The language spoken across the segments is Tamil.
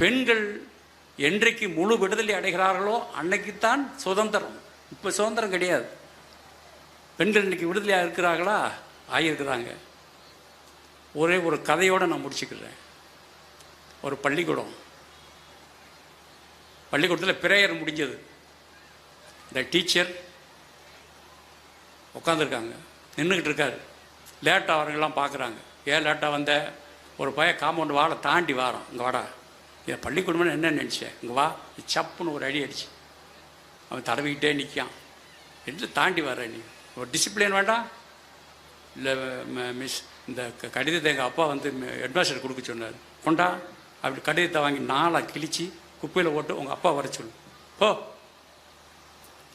பெண்கள் என்றைக்கு முழு விடுதலை அடைகிறார்களோ அன்னைக்குத்தான் சுதந்திரம். இப்போ சுதந்திரம் கிடையாது. பெண்கள் இன்னைக்கு விடுதலையாக இருக்கிறார்களா? ஆகியிருக்கிறாங்க. ஒரே ஒரு கதையோடு நான் முடிச்சுக்கிறேன். ஒரு பள்ளிக்கூடம். பள்ளிக்கூடத்தில் பிரேயர் முடிஞ்சது. இந்த டீச்சர் உட்காந்துருக்காங்க நின்றுக்கிட்டு இருக்காரு லேட்டாக வரவங்கெல்லாம் பார்க்குறாங்க ஏன் லேட்டாக வந்த? ஒரு பையன் காம்பவுண்ட் வாழை தாண்டி வாரோம் இங்கே வாடா. இதை பள்ளிக்கூடம்னு என்ன நினச்சேன் இங்கே வா. சப்புன்னு ஒரு அடி அடிச்சு. அவன் தடவிக்கிட்டே நிற்கான் என்று தாண்டி வர நீ? ஒரு டிசிப்ளின் வேண்டாம் இல்லை மிஸ் இந்த க- கடிதத்தை எங்கள் அப்பா வந்து ஹெட்மாஸ்டர் கொடுக்க சொன்னார். கொண்டா? அப்படி கடிதத்தை வாங்கி நாளாக கிழிச்சு குப்பையில் போட்டு உங்கள் அப்பா வர சொல்லு. போ.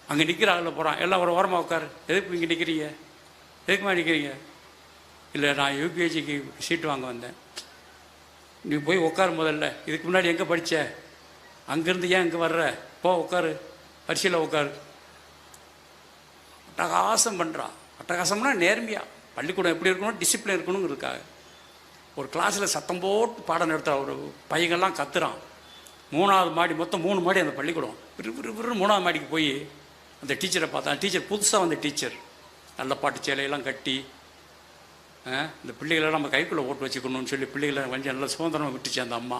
அங்கே நிற்கிற ஆளில் போகிறான் எல்லாம் ஒரு ஓரமாக உட்காரு. எதுக்கு இங்கே நிற்கிறீங்க எதுக்குமா நிற்கிறீங்க இல்லை நான் யூபிஎஸ்சிக்கு சீட்டு வாங்க வந்தேன். நீ போய் உட்காரு முதல்ல. இதுக்கு முன்னாடி எங்கே படித்த அங்கேருந்து ஏன் இங்கே வர்ற? போ உட்காரு வரிசையில் உட்காரு அட்டகாசம் பண்ணுறான் அட்டகாசம்னா நேர்மையாக பள்ளிக்கூடம் எப்படி இருக்கணும் டிசிப்ளின் இருக்கணும்னு இருக்காங்க ஒரு கிளாஸில் சத்தம் போட்டு பாடம் நடத்துகிற ஒரு பையங்கள்லாம் கத்துறான். மூணாவது மாடி மொத்தம் மூணு மாடி அந்த பள்ளிக்கூடம். விரு விரு விரு மூணாவது மாடிக்கு போய் அந்த டீச்சரை பார்த்தா டீச்சர் புதுசாக வந்த டீச்சர் நல்ல பாட்டு சேலையெல்லாம் கட்டி இந்த பிள்ளைகளை நம்ம கைக்குள்ளே ஓட்டு வச்சுக்கணும்னு சொல்லி பிள்ளைகளை கொஞ்சம் நல்லா சுதந்திரமாக விட்டுச்சு அந்த அம்மா.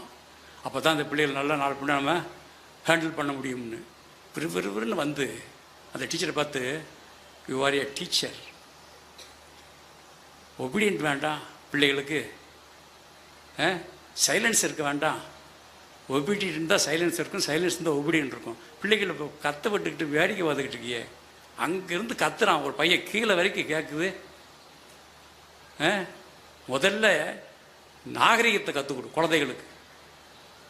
அப்போ தான் அந்த பிள்ளைகள் நல்லா நாலு பிள்ளை நம்ம ஹேண்டில் பண்ண முடியும்னு. விறு வந்து அந்த டீச்சரை பார்த்து you are a teacher obedient வேண்டாம் பிள்ளைகளுக்கு. சைலன்ஸ் இருக்க வேண்டாம். ஒபீடியன்ட் இருந்தால் சைலன்ஸ் இருக்கும் சைலன்ஸ் இருந்தால் ஒபீடியன்ட் இருக்கும். பிள்ளைகள் இப்போ கத்த விட்டுக்கிட்டு வேடிக்கை பார்த்துக்கிட்டு இருக்கியே. அங்கேருந்து கத்துறான். ஒரு பையன் கீழே வரைக்கும் கேட்குது முதல்ல நாகரிகத்தை கற்றுக் கொடு குழந்தைகளுக்கு.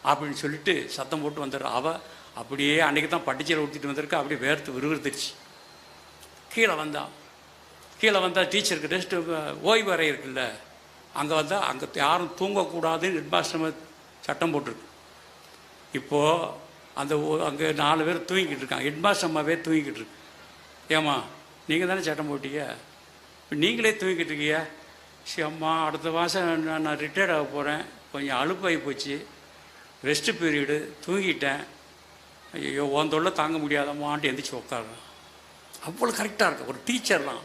அப்படின்னு சொல்லிட்டு சத்தம் போட்டு வந்துடுற. அவ அப்படியே அன்றைக்கி தான் பட்டிச்சலை ஊற்றிட்டு வந்திருக்கா. அப்படியே வேர்த்து விறுவிறுத்துருச்சு. கீழே வந்தான் கீழே வந்தால் டீச்சருக்கு ரெஸ்ட் ஓய்வு அறை இருக்குல்ல. அங்கே வந்தால் அங்கே யாரும் தூங்கக்கூடாதுன்னு ஹெட்மாஸ்டர் சட்டம் போட்டிருக்கு. இப்போது அந்த அங்கே நாலு பேர் தூங்கிக்கிட்டு இருக்காங்க. ஹெட்மாஸ்டர் அம்மாவே தூங்கிக்கிட்டு இருக்கு. ஏம்மா நீங்கள் தானே சட்டம் போட்டீங்க? இப்போ நீங்களே தூங்கிக்கிட்டு இருக்கீங்க? சரி அம்மா அடுத்த மாதம் நான் நான் ரிட்டையர்ட் ஆக போகிறேன் கொஞ்சம் அலுப்பாகி போச்சு. ரெஸ்ட் பீரியடு தூங்கிட்டேன். ஐயோ உன் தொல்லை தாங்க முடியாதம்மான்ட்டு எந்திரிச்சு உட்காருறேன் அவ்வளோ கரெக்டாக இருக்கு. ஒரு டீச்சர்லாம்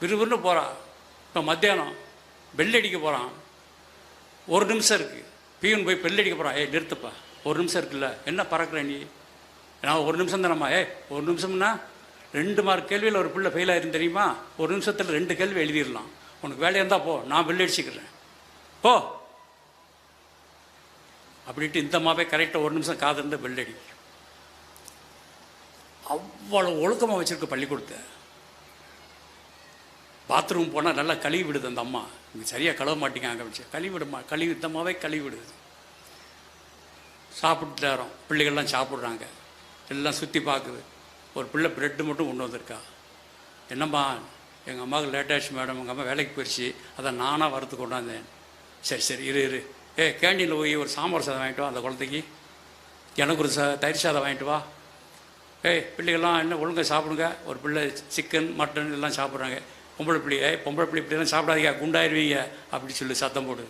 விறுவிறுன்னு போகிறான் இப்போ மத்தியானம் பெல் அடிக்க போகிறான் ஒரு நிமிஷம் இருக்குது பியூன் போய் பெல் அடிக்க போகிறான் ஏய் நிறுத்துப்பா. ஒரு நிமிஷம் இருக்குல்ல. என்ன பறக்கிற நீ? நான் ஒரு நிமிஷம் தானம்மா. ஏய் ஒரு நிமிஷம்னா ரெண்டு மார்க் கேள்வியில் ஒரு பிள்ளை ஃபெயில் ஆயிரும் தெரியுமா? ஒரு நிமிஷத்தில் ரெண்டு கேள்வி எழுதிடலாம். உனக்கு வேலையாக இருந்தால் போ நான் பெல் அடிச்சுக்கிறேன். போ. அப்படின்ட்டு இந்த மாவே கரெக்டாக ஒரு நிமிஷம் காது இருந்து பெல் அடி அவ்வளோ ஒழுக்கமாக வச்சுருக்க பள்ளிக்கூடத்தை. பாத்ரூம் போனால் நல்லா கழுவி விடுது அந்த அம்மா. இங்கே சரியாக கழுவ மாட்டேங்காங்க அப்படின்னு கழுவி விடுமா கழுவி இந்தமாவே கழுவி விடுது. சாப்பிட்டு நேரம். பிள்ளைகள்லாம் சாப்பிட்றாங்க. எல்லாம் சுற்றி பார்க்குது ஒரு பிள்ளை பிரெட்டு மட்டும் கொண்டு வந்திருக்கா. என்னம்மா எங்கள் அம்மாவுக்கு லேட் மேடம் எங்கள் அம்மா வேலைக்கு போயிடுச்சு அதை நானாக வறுத்து கொண்டாந்தேன். சரி சரி இரு இரு. ஏ கேண்டீனில் போய் ஒரு சாம்பார் சாதம் வாங்கிட்டு வா அந்த குழந்தைக்கு. எனக்கு ஒரு ச தயிர் சாதம் வாங்கிட்டு வா. ஏய் பிள்ளைகள்லாம் என்ன ஒழுங்காக சாப்பிடுங்க. ஒரு பிள்ளை சிக்கன் மட்டன் எல்லாம் சாப்பிட்றாங்க. பொம்பளை பிள்ளை ஏய் பொம்பளை பிள்ளை இப்படிலாம் சாப்பிடாதீங்க குண்டாயிருவீங்க அப்படி சொல்லி சத்தம் போடு.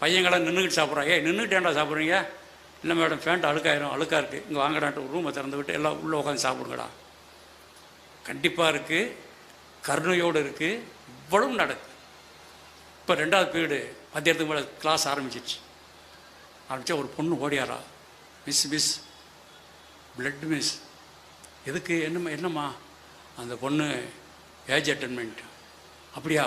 பையங்களாம் நின்றுக்கிட்டு சாப்பிட்றாங்க ஏய் நின்றுக்கிட்டு ஏன்டா சாப்பிட்றீங்க? இல்லை மேடம் ஃபேண்ட் அழுக்காயிரும் அழுக்காக இருக்குது இங்கே வாங்கடான்ட்டு ஒரு ரூமை திறந்து விட்டு எல்லாம் உள்ளே உட்காந்து சாப்பிடுங்கடா. கண்டிப்பாக இருக்குது கருணையோடு இருக்குது இவ்வளவும் நடக்குது இப்போ ரெண்டாவது பீரியடு மத்தியத்துக்கு மேலே கிளாஸ் ஆரம்பிச்சிச்சு ஆரம்பித்தா ஒரு பொண்ணு ஓடியாரா. மிஸ் மிஸ் பிளட் மிஸ் எதுக்கு என்னம்மா என்னம்மா? அந்த பொண்ணு ஏஜ் அட்டன்மெண்ட் அப்படியா?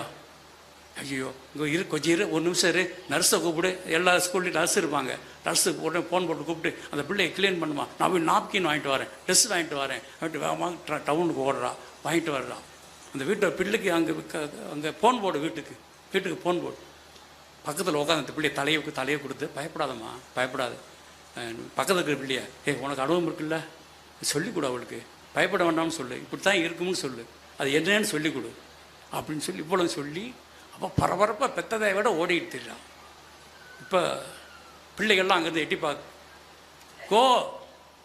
ஐயோ இங்கே இரு கொஞ்சம் இரு ஒரு நிமிஷம் இரு. நர்ஸை கூப்பிடு எல்லா ஸ்கூல்லையும் நர்ஸ் இருப்பாங்க. நர்ஸுக்கு உடனே ஃபோன் போட்டு கூப்பிட்டு அந்த பிள்ளையை க்ளீன் பண்ணுமா? நான் போய் நாப்கின் வாங்கிட்டு வரேன் ட்ரெஸ் வாங்கிட்டு வரேன். வாங்கிட்டு வேகமாக டவுனுக்கு ஓடுறா வாங்கிட்டு வர்றா. அந்த வீட்டை பிள்ளைக்கு அங்கே அங்கே ஃபோன் போடு வீட்டுக்கு. வீட்டுக்கு ஃபோன் போடு. பக்கத்தில் உட்காந்து அந்த பிள்ளைய தலையை தலையை கொடுத்து பயப்படாதம்மா பயப்படாது. பக்கத்தில் இருக்கிற பிள்ளைய ஏ உனக்கு அனுபவம் இருக்குல்ல? சொல்லிக் கொடு அவளுக்கு. பயப்பட வேண்டாம்னு சொல்லு. இப்படி தான் இருக்கும்னு சொல்லு. அது என்னன்னு சொல்லிக் கொடு. அப்படின்னு சொல்லி இவ்வளவு சொல்லி அப்போ பரபரப்பாக பெத்ததை விட ஓடிட்டு திரிறான் இப்போ பிள்ளைகள்லாம் அங்கேருந்து எட்டி பார்க்கு கோ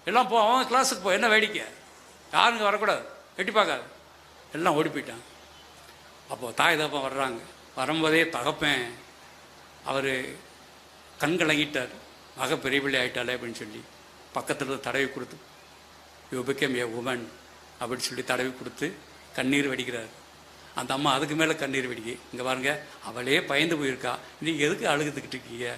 எல்லாம் போ அவன் கிளாஸுக்கு போ என்ன வேடிக்கை? யாருங்க வரக்கூடாது? எட்டி பார்க்காது எல்லாம் ஓடி போயிட்டான் அப்போது தாய் தப்பம் வர்றாங்க. வரும்போதே தகப்பேன் அவர் கண்கலங்கிட்டார் மக பெரிய பிள்ளை ஆயிட்டாளே அப்படின்னு சொல்லி பக்கத்தில் தடவி கொடுத்து யூ பிகேம் ஏ உமன் அப்படின்னு சொல்லி தடவி கொடுத்து கண்ணீர் வடிக்கிறார். அந்த அம்மா அதுக்கு மேலே கண்ணீர் வெடிக்கு இங்கே பாருங்க அவளே பயந்து போயிருக்கா. நீங்கள் எதுக்கு அழுகுதுக்கிட்டு இருக்கீங்க?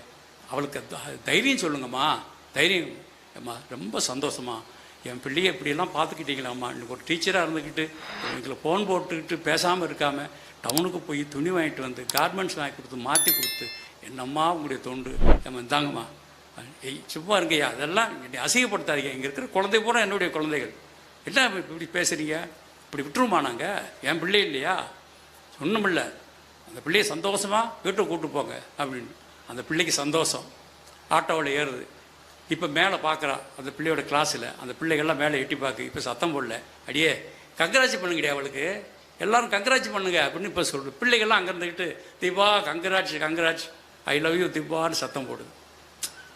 அவளுக்கு த- தைரியம் சொல்லுங்கம்மா. தைரியம் அம்மா ரொம்ப சந்தோஷமா என் பிள்ளையை இப்படியெல்லாம் பார்த்துக்கிட்டீங்களாம்மா இன்னைக்கு ஒரு டீச்சராக இருந்துக்கிட்டு எங்களை ஃபோன் போட்டுக்கிட்டு பேசாமல் இருக்காமல் டவுனுக்கு போய் துணி வாங்கிட்டு வந்து கார்மெண்ட்ஸ் வாங்கி கொடுத்து மாற்றி கொடுத்து என்னம்மா உங்களுடைய தொண்டு? நம்ம இந்தாங்கம்மா. ஏய் சும்மா இருங்கய்யா. அதெல்லாம் என்னை அசிங்கப்படுத்தாதீங்க. இங்கே இருக்கிற குழந்தை பூரா என்னுடைய குழந்தைகள். என்ன இப்படி பேசுகிறீங்க இப்படி விட்டுருமா நாங்கள் என் பிள்ளை இல்லையா? ஒன்றுமில்ல அந்த பிள்ளையை சந்தோஷமாக வீட்டுக்கு கூட்டு போங்க அப்படின்னு. அந்த பிள்ளைக்கு சந்தோஷம். ஆட்டோவில் ஏறுது. இப்போ மேலே பார்க்குறா அந்த பிள்ளையோட கிளாஸில். அந்த பிள்ளைகள்லாம் மேலே எட்டி பார்க்கு இப்போ சத்தம் போடல. அடியே கங்கராட்சி பண்ணுங்கடியா அவளுக்கு. எல்லாரும் கங்கராட்சி பண்ணுங்க அப்படின்னு இப்போ சொல்லுது பிள்ளைகள்லாம் அங்கே இருந்துக்கிட்டு தீபா கங்கராட்சி கங்கராட்சி ஐ லவ் யூ தீபான்னு சத்தம் போடுது.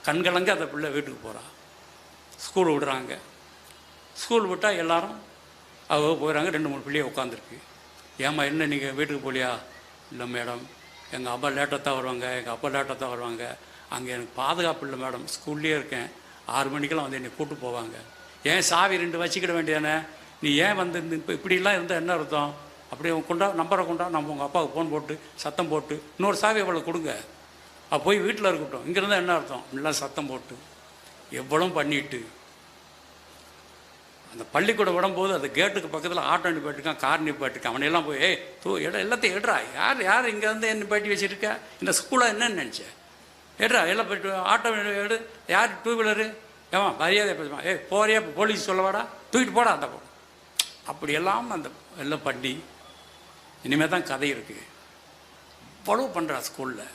கண்கலங்க அந்த பிள்ளை வீட்டுக்கு போகிறான் ஸ்கூல் விடுறாங்க. ஸ்கூல் விட்டால் எல்லாரும் அவங்க போகிறாங்க ரெண்டு மூணு பிள்ளைய உட்காந்துருக்கு ஏம்மா என்ன நீங்கள் வீட்டுக்கு போலியா? இல்லை மேடம் எங்கள் அப்பா லேட்டாக தான் வருவாங்க எங்கள் அப்பா லேட்டாக தான் வருவாங்க. அங்கே எனக்கு பாதுகாப்பு இல்லை மேடம். ஸ்கூல்லேயே இருக்கேன். ஆறு மணிக்கெல்லாம் வந்து என்னை கூட்டு போவாங்க. ஏன் சாவி ரெண்டு வச்சுக்கிட வேண்டியதானே? நீ ஏன் வந்து இந்த இப்போ இப்படிலாம் இருந்தால் என்ன அர்த்தம்? அப்படி உன் கொண்டா நம்பரை கொண்டா நம்ம உங்கள் அப்பாவுக்கு ஃபோன் போட்டு சத்தம் போட்டு இன்னொரு சாவி அவளை கொடுங்க. போய் வீட்டில் இருக்கட்டும். இங்கே இருந்தால் என்ன அர்த்தம்? இப்படிலாம் சத்தம் போட்டு. எவ்வளோ பண்ணிட்டு அந்த பள்ளிக்கூடம் விடும்போது அந்த கேட்டுக்கு பக்கத்தில் ஆட்டோ நிப்பாட்டிருக்கான் கார் நிப்பாட்டிருக்கான். அவனையெல்லாம் போய் ஏய் தூ எட எல்லாத்தையும் எடுறா. யார் யார் இங்கே வந்து என்ன நிப்பாட்டி வச்சுருக்கா? இந்த ஸ்கூலாக என்னன்னு நினச்சேன் எடுறா எல்லாம் போயிட்டு ஆட்டோ எடு. யார் டூ வீலரு? ஏமா மரியாதை பேசுமா? ஏய் போறியா? போலீஸ் சொல்லவாடா? தூக்கிட்டு போடா அந்த போ அப்படியெல்லாம் அந்த எல்லாம் பண்ணி இனிமேல் தான் கதை இருக்குது இவ்வளோ பண்ணுறா ஸ்கூலில்.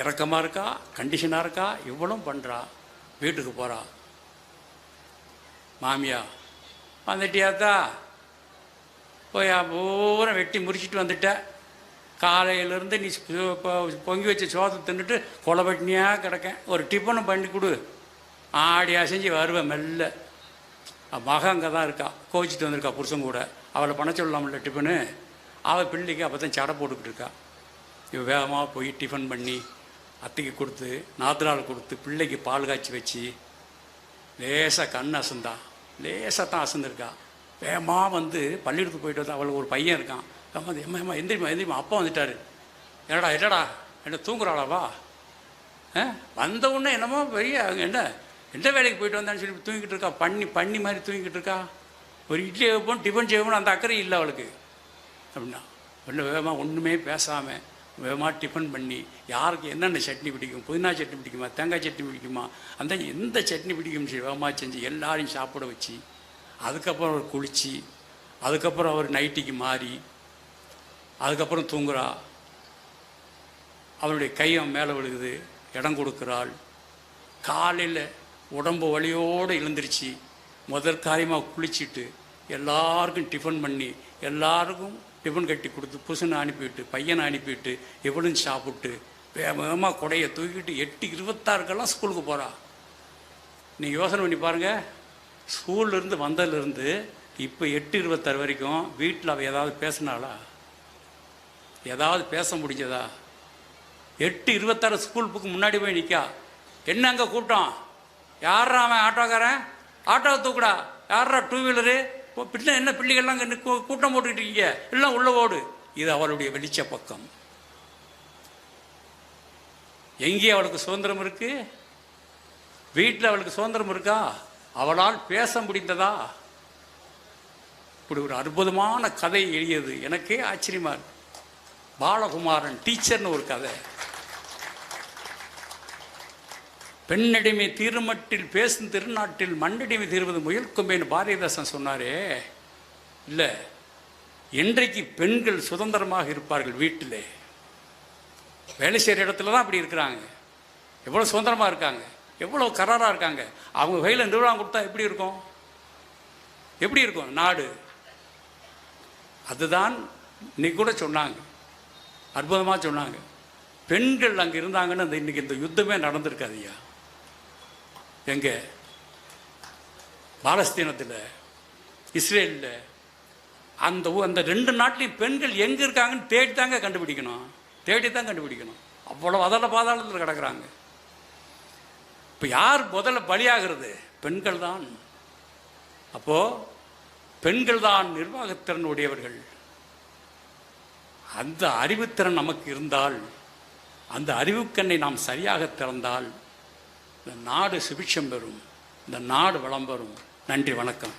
இறக்கமாக இருக்கா? கண்டிஷனாக இருக்கா? இவ்வளோ பண்ணுறா வீட்டுக்கு போகிறா மாமியா வந்துட்டியாத்தா? போய் பூரா வெட்டி முறிச்சிட்டு வந்துட்ட. காலையிலேருந்து நீ பொங்கி வச்ச சோத்தை தின்னுட்டு கொலபட்டினியாக கிடக்கேன். ஒரு டிஃபனும் பண்ணி கொடு. ஆடி அசைஞ்சு வருவேன் மெல்ல. மகன் அங்கே தான் இருக்கா. கோச்சிட்டு வந்திருக்கா புருஷன் கூட. அவளை பண்ண சொல்லலாம்ல டிஃபனு. அவள் பிள்ளைக்கு அப்போ தான் சடை போட்டுக்கிட்டு இருக்கா. இவ வேகமாக போய் டிஃபன் பண்ணி அத்தைக்கு கொடுத்து நாத்திரால் கொடுத்து பிள்ளைக்கு பால் காய்ச்சி வச்சு லேசாக கண் அசந்தா. லேசாக தான் அசந்திருக்கா. வேகமாக வந்து பள்ளிக்கூடத்துக்கு போயிட்டு வந்து அவளுக்கு ஒரு பையன் இருக்கான். அம்மா எம்மா எம்மா எந்திரிமா எந்திரிமா அப்பா வந்துட்டார். என்னடா என்னடா? என்ன தூங்குறாளாவா ஆ? வந்த உடனே என்னமோ பெரிய அங்கே என்ன எந்த வேலைக்கு போயிட்டு வந்தான்னு சொல்லி தூங்கிட்டு இருக்கா? பண்ணி பண்ணி மாதிரி தூங்கிட்டு இருக்கா? ஒரு இட்லி வைப்போம் டிஃபன் செய்வோம்னு அந்த அக்கறை இல்லை அவளுக்கு. அப்படின்னா ஒன்று வேகமாக ஒன்றுமே பேசாமல் வேகமாக டிஃபன் பண்ணி யாருக்கு என்னென்ன சட்னி பிடிக்கும் புதினா சட்னி பிடிக்குமா தேங்காய் சட்னி பிடிக்குமா அந்த எந்த சட்னி பிடிக்கும் வேகமாக செஞ்சு எல்லாரையும் சாப்பிட வச்சு அதுக்கப்புறம் அவர் குளித்து அதுக்கப்புறம் அவர் நைட்டிக்கு மாறி அதுக்கப்புறம் தூங்குறா. அவளுடைய கையம் மேலே விழுகுது இடம் கொடுக்குறாள். காலையில் உடம்பு வலியோடு எழுந்திருச்சு முதல் காரியமாக குளிச்சுட்டு எல்லாருக்கும் டிஃபன் பண்ணி எல்லாருக்கும் டிஃபன் கட்டி கொடுத்து புருஷனை அனுப்பிவிட்டு பையனை அனுப்பிவிட்டு எவ்வளோ சாப்பிட்டு வேகமாக கொடையை தூக்கிட்டு எட்டு இருபத்தாறுக்கெல்லாம் ஸ்கூலுக்கு போகிறா நீங்கள் யோசனை பண்ணி பாருங்கள் ஸ்கூல்லேருந்து வந்ததுலேருந்து இப்போ எட்டு இருபத்தாறு வரைக்கும் வீட்டில் அவள் ஏதாவது பேசினாளா? ஏதாவது பேச முடிஞ்சதா? எட்டு இருபத்தாறு ஸ்கூல் புக்கு முன்னாடி போய் நிற்கா என்ன அங்கே கூட்டம் யாரா அவன் ஆட்டோக்காரன்? ஆட்டோவை தூக்குடா. யாரா டூ வீலரு? பின்ன என்ன பிள்ளைகள்லாம் அங்கே கூட்டம் போட்டுக்கிட்டு இருக்கீங்க? எல்லாம் உள்ள ஓடு. இது அவளுடைய வெளிச்ச பக்கம். எங்கே அவளுக்கு சுதந்திரம் இருக்கு? வீட்டில் அவளுக்கு சுதந்திரம் இருக்கா? அவளால் பேச முடிந்ததா? இப்படி ஒரு அற்புதமான கதை எழுதியது. எனக்கே ஆச்சரியமா இருக்கு. பாலகுமாரன் டீச்சர்னு ஒரு கதை. பெண்ணடிமை தீர்மட்டில் பேசும் திருநாட்டில் மண்ணடிமை தீர்வது முயல்கொம்பேன்னு பாரதிதாசன் சொன்னாரே. இல்லை இன்றைக்கு பெண்கள் சுதந்திரமாக இருப்பார்கள் வீட்டிலே. வேலை செய்கிற இடத்துல தான் அப்படி இருக்கிறாங்க. எவ்வளோ சுதந்திரமாக இருக்காங்க? எவ்வளோ கராராக இருக்காங்க? அவங்க கையில் நிர்வாகம் கொடுத்தா எப்படி இருக்கும்? எப்படி இருக்கும்? நாடு. அதுதான் இன்னைக்கு கூட சொன்னாங்க. அற்புதமாக சொன்னாங்க. பெண்கள் அங்கே இருந்தாங்கன்னு அந்த இன்றைக்கி இந்த யுத்தமே நடந்திருக்காது ஐயா. எங்கே பாலஸ்தீனத்தில் இஸ்ரேலில் அந்த அந்த ரெண்டு நாட்டிலையும் பெண்கள் எங்கே இருக்காங்கன்னு தேடி தாங்க கண்டுபிடிக்கணும். தேடி தான் கண்டுபிடிக்கணும். அவ்வளோ அதல பாதாளத்தில் கிடக்கிறாங்க. இப்போ யார் முதல்ல பலியாகிறது? பெண்கள் தான் அப்போது பெண்கள் தான் நிர்வாகத்திறன் உடையவர்கள் அந்த அறிவுத்திறன் நமக்கு இருந்தால் அந்த அறிவுக்கண்ணை நாம் சரியாக திறந்தால் இந்த நாடு சுபிட்சம் பெறும். இந்த நாடு வளம் பெறும். நன்றி வணக்கம்.